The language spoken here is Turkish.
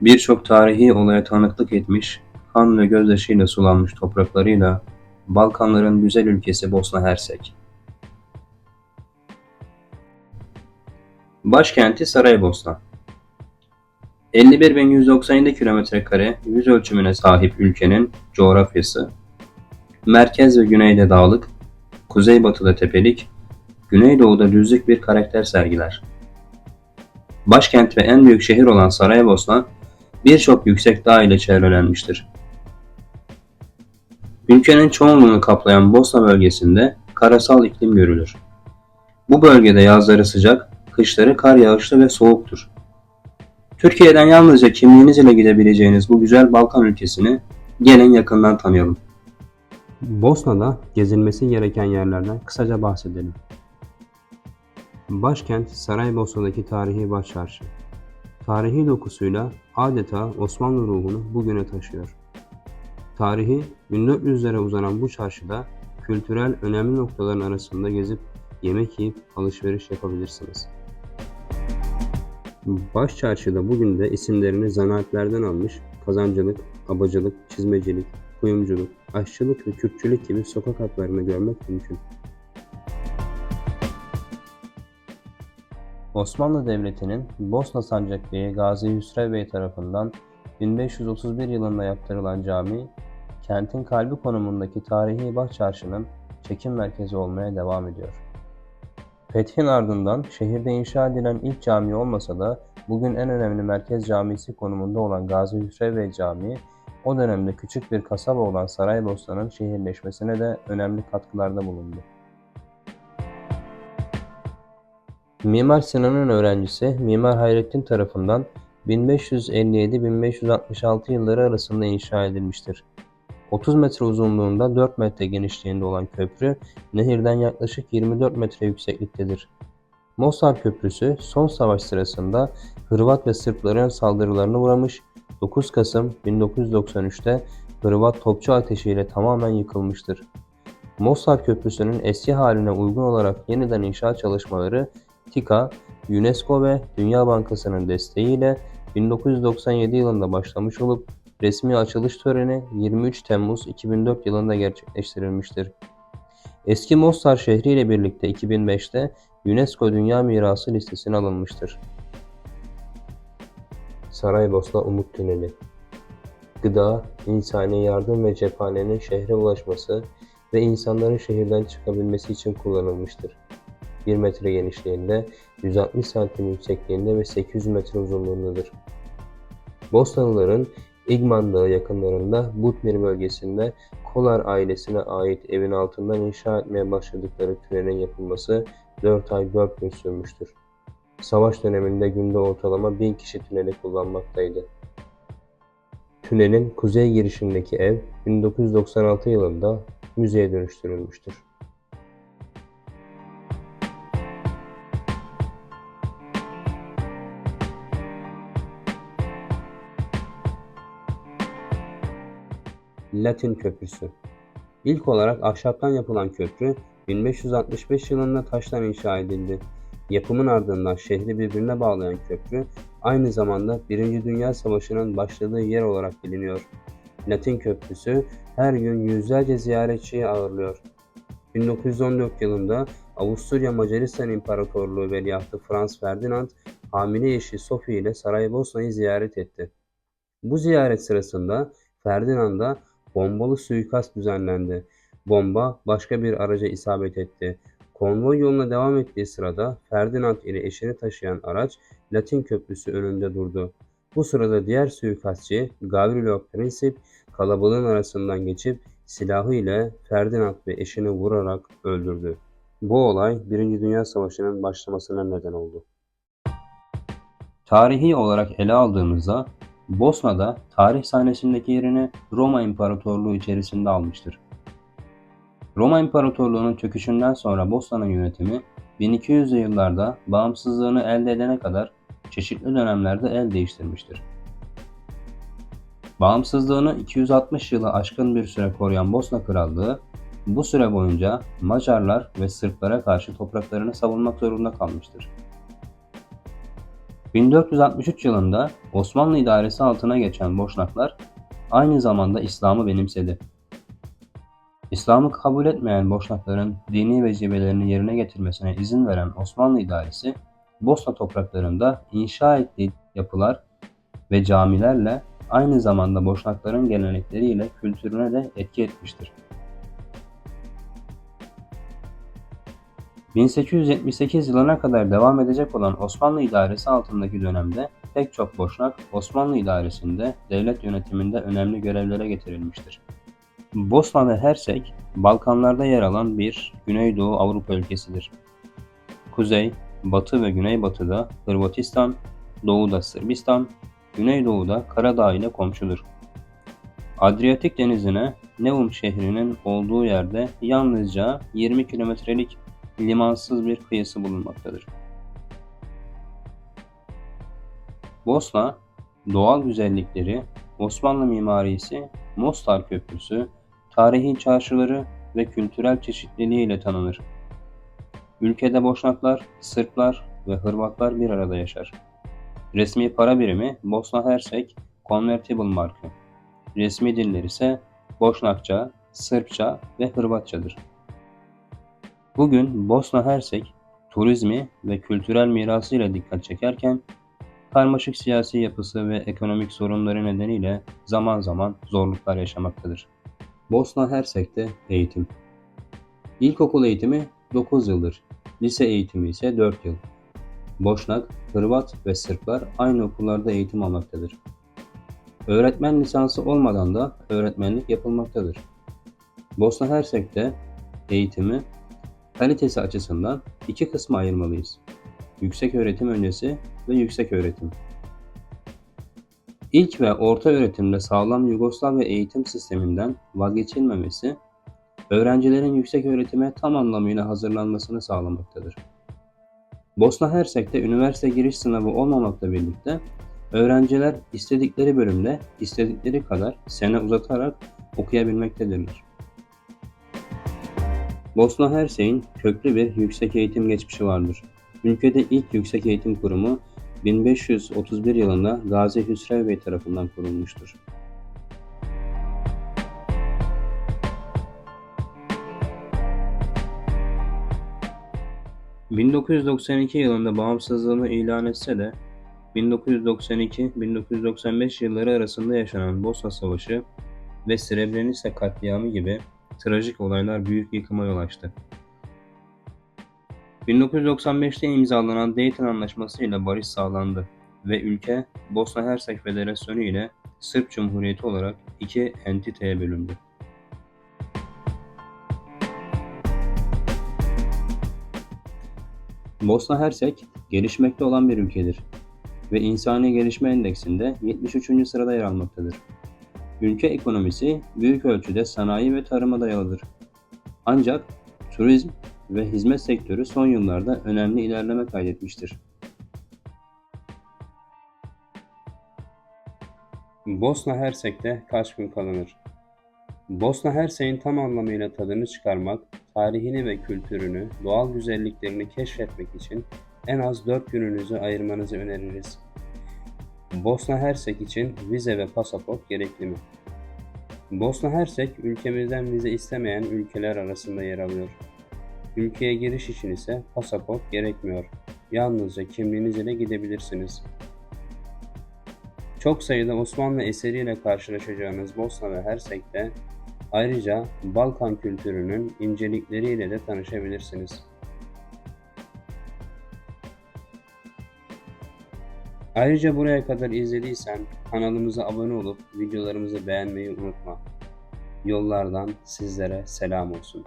Birçok tarihi olaya tanıklık etmiş, kan ve gözyaşıyla sulanmış topraklarıyla Balkanların güzel ülkesi Bosna Hersek. Başkenti Saraybosna. 51.197 kilometre yüz ölçümüne sahip ülkenin coğrafyası, merkez ve güneyde dağlık, kuzeybatıda tepelik, güneydoğuda düzlük bir karakter sergiler. Başkent ve en büyük şehir olan Saraybosna, birçok yüksek dağ ile çevrelenmiştir. Ülkenin çoğunluğunu kaplayan Bosna bölgesinde karasal iklim görülür. Bu bölgede yazları sıcak, kışları kar yağışlı ve soğuktur. Türkiye'den yalnızca kimliğiniz ile gidebileceğiniz bu güzel Balkan ülkesini gelin yakından tanıyalım. Bosna'da gezilmesi gereken yerlerden kısaca bahsedelim. Başkent Saraybosna'daki tarihi başçarşı. Tarihi dokusuyla adeta Osmanlı ruhunu bugüne taşıyor. Tarihi 1400'lere uzanan bu çarşıda kültürel önemli noktaların arasında gezip yemek yiyip alışveriş yapabilirsiniz. Baş çarşıda bugün de isimlerini zanaatlerden almış kazancılık, abacılık, çizmecilik, kuyumculuk, aşçılık ve kürkçülük gibi sokak hatlarını görmek mümkün. Osmanlı Devleti'nin Bosna Sancakbeyi Gazi Hüsrev Bey tarafından 1531 yılında yaptırılan cami, kentin kalbi konumundaki tarihi Bahçarşı'nın çekim merkezi olmaya devam ediyor. Fethin ardından şehirde inşa edilen ilk cami olmasa da bugün en önemli merkez camisi konumunda olan Gazi Hüsrev Bey Camii, o dönemde küçük bir kasaba olan Saraybosna'nın şehirleşmesine de önemli katkılarda bulundu. Mimar Sinan'ın öğrencisi Mimar Hayrettin tarafından 1557-1566 yılları arasında inşa edilmiştir. 30 metre uzunluğunda 4 metre genişliğinde olan köprü nehirden yaklaşık 24 metre yüksekliktedir. Mostar Köprüsü son savaş sırasında Hırvat ve Sırpların saldırılarına uğramış 9 Kasım 1993'te Hırvat topçu ateşiyle tamamen yıkılmıştır. Mostar Köprüsü'nün eski haline uygun olarak yeniden inşaat çalışmaları TİKA, UNESCO ve Dünya Bankası'nın desteğiyle 1997 yılında başlamış olup resmi açılış töreni 23 Temmuz 2004 yılında gerçekleştirilmiştir. Eski Mostar şehri ile birlikte 2005'te UNESCO Dünya Mirası listesine alınmıştır. Saraybosna Umut Tüneli Gıda, insani yardım ve cephanenin şehre ulaşması ve insanların şehirden çıkabilmesi için kullanılmıştır. 1 metre genişliğinde, 160 santim yüksekliğinde ve 800 metre uzunluğundadır. Bosnalıların İgman Dağı yakınlarında Butmir bölgesinde Kolar ailesine ait evin altından inşa etmeye başladıkları tünelin yapılması 4 ay 4 gün sürmüştür. Savaş döneminde günde ortalama 1000 kişi tüneli kullanmaktaydı. Tünelin kuzey girişindeki ev 1996 yılında müzeye dönüştürülmüştür. Latin Köprüsü İlk olarak ahşaptan yapılan köprü 1565 yılında taştan inşa edildi. Yapımın ardından şehri birbirine bağlayan köprü aynı zamanda Birinci Dünya Savaşı'nın başladığı yer olarak biliniyor. Latin Köprüsü her gün yüzlerce ziyaretçiyi ağırlıyor. 1914 yılında Avusturya Macaristan İmparatorluğu Veliahtı Franz Ferdinand hamile eşi Sophie ile Saraybosna'yı ziyaret etti. Bu ziyaret sırasında Ferdinand'a bombalı suikast düzenlendi. Bomba başka bir araca isabet etti. Konvoy yoluna devam ettiği sırada Ferdinand ile eşini taşıyan araç Latin Köprüsü önünde durdu. Bu sırada diğer suikastçı Gavrilo Princip kalabalığın arasından geçip silahı ile Ferdinand ve eşini vurarak öldürdü. Bu olay 1. Dünya Savaşı'nın başlamasına neden oldu. Tarihi olarak ele aldığımızda Bosna'da tarih sahnesindeki yerini Roma İmparatorluğu içerisinde almıştır. Roma İmparatorluğu'nun çöküşünden sonra Bosna'nın yönetimi 1200'lü yıllarda bağımsızlığını elde edene kadar çeşitli dönemlerde el değiştirmiştir. Bağımsızlığını 260 yılı aşkın bir süre koruyan Bosna Krallığı, bu süre boyunca Macarlar ve Sırplara karşı topraklarını savunmak zorunda kalmıştır. 1463 yılında Osmanlı idaresi altına geçen Boşnaklar aynı zamanda İslam'ı benimsedi. İslam'ı kabul etmeyen Boşnakların dini vecibelerini yerine getirmesine izin veren Osmanlı idaresi, Bosna topraklarında inşa ettiği yapılar ve camilerle aynı zamanda Boşnakların gelenekleriyle kültürüne de etki etmiştir. 1878 yılına kadar devam edecek olan Osmanlı idaresi altındaki dönemde pek çok Boşnak Osmanlı idaresinde devlet yönetiminde önemli görevlere getirilmiştir. Bosna ve Hersek, Balkanlarda yer alan bir Güneydoğu Avrupa ülkesidir. Kuzey, batı ve güneybatıda Hırvatistan, doğuda Sırbistan, güneydoğuda Karadağ ile komşudur. Adriyatik denizine Neum şehrinin olduğu yerde yalnızca 20 kilometrelik limansız bir kıyısı bulunmaktadır. Bosna, doğal güzellikleri, Osmanlı mimarisi, Mostar Köprüsü, tarihi çarşıları ve kültürel çeşitliliği ile tanınır. Ülkede Boşnaklar, Sırplar ve Hırvatlar bir arada yaşar. Resmi para birimi Bosna Hersek Convertible markı. Resmi diller ise Boşnakça, Sırpça ve Hırvatçadır. Bugün Bosna Hersek turizmi ve kültürel mirasıyla dikkat çekerken karmaşık siyasi yapısı ve ekonomik sorunları nedeniyle zaman zaman zorluklar yaşamaktadır. Bosna Hersek'te eğitim. İlkokul eğitimi 9 yıldır, lise eğitimi ise 4 yıl. Boşnak, Hırvat ve Sırplar aynı okullarda eğitim almaktadır. Öğretmen lisansı olmadan da öğretmenlik yapılmaktadır. Bosna Hersek'te eğitimi kalitesi açısından iki kısma ayırmalıyız. Yüksek öğretim öncesi ve yüksek öğretim. İlk ve orta öğretimde sağlam Yugoslavya eğitim sisteminden vazgeçilmemesi, öğrencilerin yüksek öğretime tam anlamıyla hazırlanmasını sağlamaktadır. Bosna Hersek'te üniversite giriş sınavı olmamakla birlikte öğrenciler istedikleri bölümde istedikleri kadar sene uzatarak okuyabilmektedirler. Bosna Hersek'in köklü bir yüksek eğitim geçmişi vardır. Ülkede ilk yüksek eğitim kurumu 1531 yılında Gazi Hüsrev Bey tarafından kurulmuştur. ...1992 yılında bağımsızlığını ilan etse de 1992-1995 yılları arasında yaşanan Bosna Savaşı ve Srebrenica katliamı gibi trajik olaylar büyük yıkıma yol açtı. 1995'te imzalanan Dayton Anlaşması ile barış sağlandı ve ülke Bosna Hersek Federasyonu ile Sırp Cumhuriyeti olarak iki entiteye bölündü. Bosna Hersek gelişmekte olan bir ülkedir ve İnsani Gelişme Endeksinde 73. sırada yer almaktadır. Ülke ekonomisi büyük ölçüde sanayi ve tarıma dayalıdır. Ancak turizm ve hizmet sektörü son yıllarda önemli ilerleme kaydetmiştir. Bosna Hersek'te kaç gün kalınır? Bosna Hersek'in tam anlamıyla tadını çıkarmak, tarihini ve kültürünü, doğal güzelliklerini keşfetmek için en az 4 gününüzü ayırmanızı öneririz. Bosna Hersek için vize ve pasaport gerekli mi? Bosna Hersek ülkemizden vize istemeyen ülkeler arasında yer alıyor. Ülkeye giriş için ise pasaport gerekmiyor. Yalnızca kimliğiniz ile gidebilirsiniz. Çok sayıda Osmanlı eseriyle karşılaşacağınız Bosna ve Hersek'te ayrıca Balkan kültürünün incelikleriyle de tanışabilirsiniz. Ayrıca buraya kadar izlediysen kanalımıza abone olup videolarımızı beğenmeyi unutma. Yollardan sizlere selam olsun.